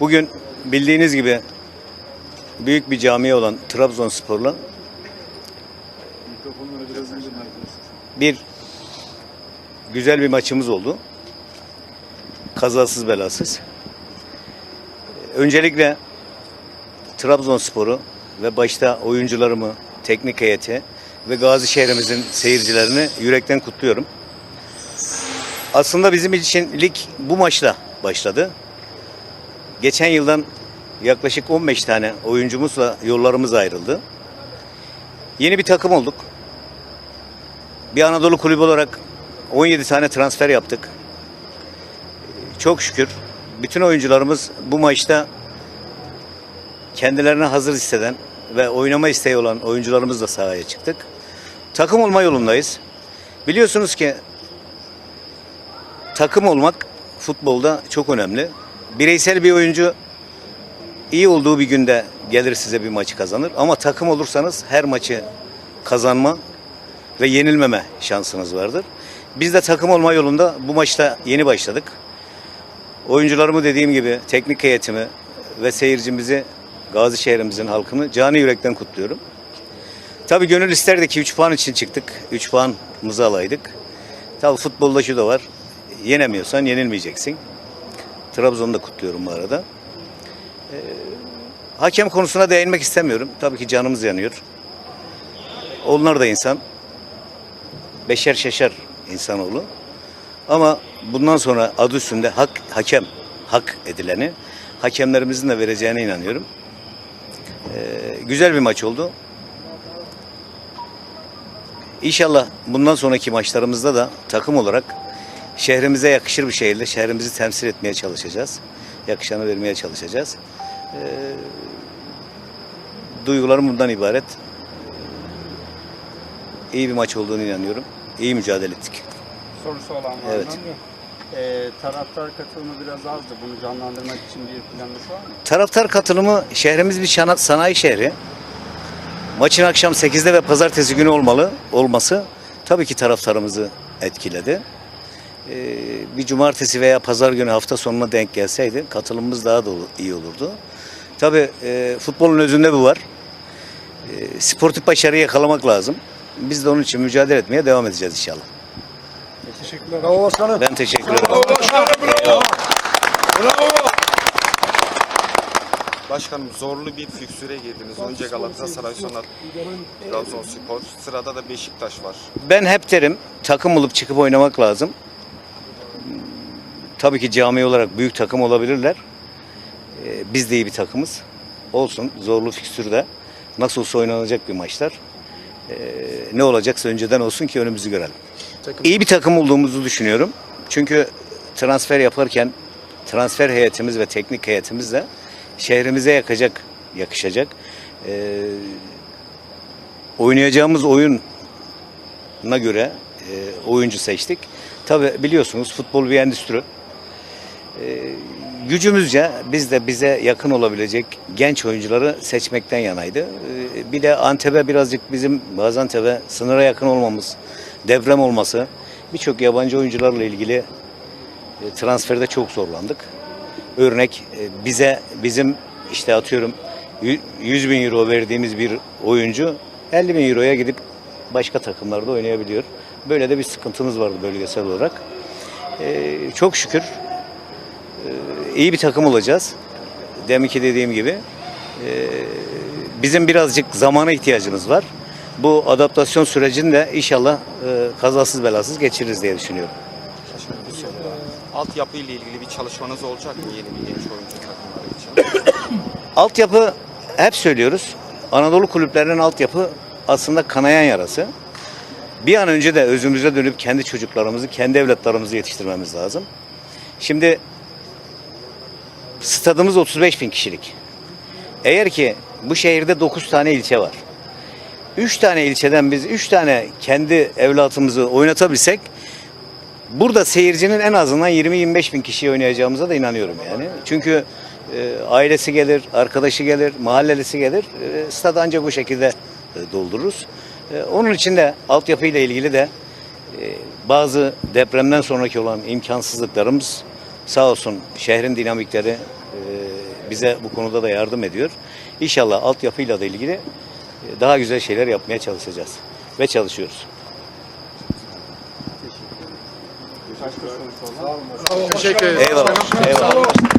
Bugün bildiğiniz gibi büyük bir cami olan Trabzonspor'la bir güzel bir maçımız oldu. Kazasız belasız. Öncelikle Trabzonspor'u ve başta oyuncularımı, teknik heyeti ve Gazi şehrimizin seyircilerini yürekten kutluyorum. Aslında bizim için lig bu maçla başladı. Geçen yıldan yaklaşık 15 tane oyuncumuzla yollarımız ayrıldı. Yeni bir takım olduk. Bir Anadolu kulübü olarak 17 tane transfer yaptık. Çok şükür bütün oyuncularımız bu maçta kendilerine hazır hisseden ve oynama isteği olan oyuncularımızla sahaya çıktık. Takım olma yolundayız. Biliyorsunuz ki takım olmak futbolda çok önemli. Bireysel bir oyuncu iyi olduğu bir günde gelir size bir maçı kazanır. Ama takım olursanız her maçı kazanma ve yenilmeme şansınız vardır. Biz de takım olma yolunda bu maçta yeni başladık. Oyuncularımı dediğim gibi teknik heyetimi ve seyircimizi Gazi şehrimizin halkını canı yürekten kutluyorum. Tabii gönül isterdi ki 3 puan için çıktık. 3 puanımızı alaydık. Tabii futbolda şu da var. Yenemiyorsan yenilmeyeceksin. Trabzon'u da kutluyorum bu arada. Ee, hakem konusuna değinmek istemiyorum. Tabii ki canımız yanıyor. Onlar da insan. Beşer şeşer insanoğlu. Ama bundan sonra adı üstünde hak, hakem, hak edileni hakemlerimizin de vereceğine inanıyorum. Ee, güzel bir maç oldu. İnşallah bundan sonraki maçlarımızda da takım olarak şehrimize yakışır bir şekilde şehrimizi temsil etmeye çalışacağız. Yakışanı vermeye çalışacağız. Ee, duygularım bundan ibaret. İyi bir maç olduğunu inanıyorum. İyi mücadele ettik. sorusu olan var Evet. mı? Ee, taraftar katılımı biraz azdı. Bunu canlandırmak için bir planınız var mı? Taraftar katılımı şehrimiz bir şana- sanayi şehri. Maçın akşam 8'de ve pazartesi günü olmalı olması tabii ki taraftarımızı etkiledi. Ee, bir cumartesi veya pazar günü hafta sonuna denk gelseydi katılımımız daha da iyi olurdu. Tabii e, futbolun özünde bu var. E, sportif başarıyı yakalamak lazım. Biz de onun için mücadele etmeye devam edeceğiz inşallah. Teşekkürler. Bravo başkanım. Ben teşekkür ederim. Başkanım zorlu bir fiksüre girdiniz. Önce Galatasaray sonra Trabzonspor. Sırada da Beşiktaş var. Ben hep derim takım olup çıkıp oynamak lazım. Tabii ki cami olarak büyük takım olabilirler. Ee, Biz de iyi bir takımız. Olsun zorlu fikstürde nasıl olsa oynanacak bir maçlar. Ee, Ne olacaksa önceden olsun ki önümüzü görelim. İyi bir takım olduğumuzu düşünüyorum. Çünkü transfer yaparken transfer heyetimiz ve teknik heyetimiz de şehrimize yakacak, yakışacak. Ee, oynayacağımız oyun na göre e, oyuncu seçtik. Tabi biliyorsunuz futbol bir endüstri. E, gücümüzce biz de bize yakın olabilecek genç oyuncuları seçmekten yanaydı. E, bir de Antep'e birazcık bizim Gaziantep'e sınıra yakın olmamız, deprem olması birçok yabancı oyuncularla ilgili e, transferde çok zorlandık. Örnek e, bize bizim işte atıyorum yü- 100 bin euro verdiğimiz bir oyuncu 50 bin euroya gidip başka takımlarda oynayabiliyor. Böyle de bir sıkıntımız vardı bölgesel olarak. E, çok şükür iyi bir takım olacağız. Deminki dediğim gibi. E, bizim birazcık zamana ihtiyacımız var. Bu adaptasyon sürecini de inşallah e, kazasız belasız geçiririz diye düşünüyorum. Var. Altyapı ile ilgili bir çalışmanız olacak mı yeni bir genç oyuncu takımları için? Altyapı hep söylüyoruz. Anadolu kulüplerinin altyapı aslında kanayan yarası. Bir an önce de özümüze dönüp kendi çocuklarımızı, kendi evlatlarımızı yetiştirmemiz lazım. Şimdi stadımız 35 bin kişilik. Eğer ki bu şehirde 9 tane ilçe var. 3 tane ilçeden biz 3 tane kendi evlatımızı oynatabilsek burada seyircinin en azından 20-25 bin kişiye oynayacağımıza da inanıyorum yani. Çünkü e, ailesi gelir, arkadaşı gelir, mahallelisi gelir. E, stadı ancak bu şekilde e, doldururuz. E, onun için de altyapıyla ilgili de e, bazı depremden sonraki olan imkansızlıklarımız sağ olsun şehrin dinamikleri, e, bize bu konuda da yardım ediyor. İnşallah altyapıyla da ilgili e, daha güzel şeyler yapmaya çalışacağız ve çalışıyoruz. Teşekkür ederim. Eyvallah. Eyvallah.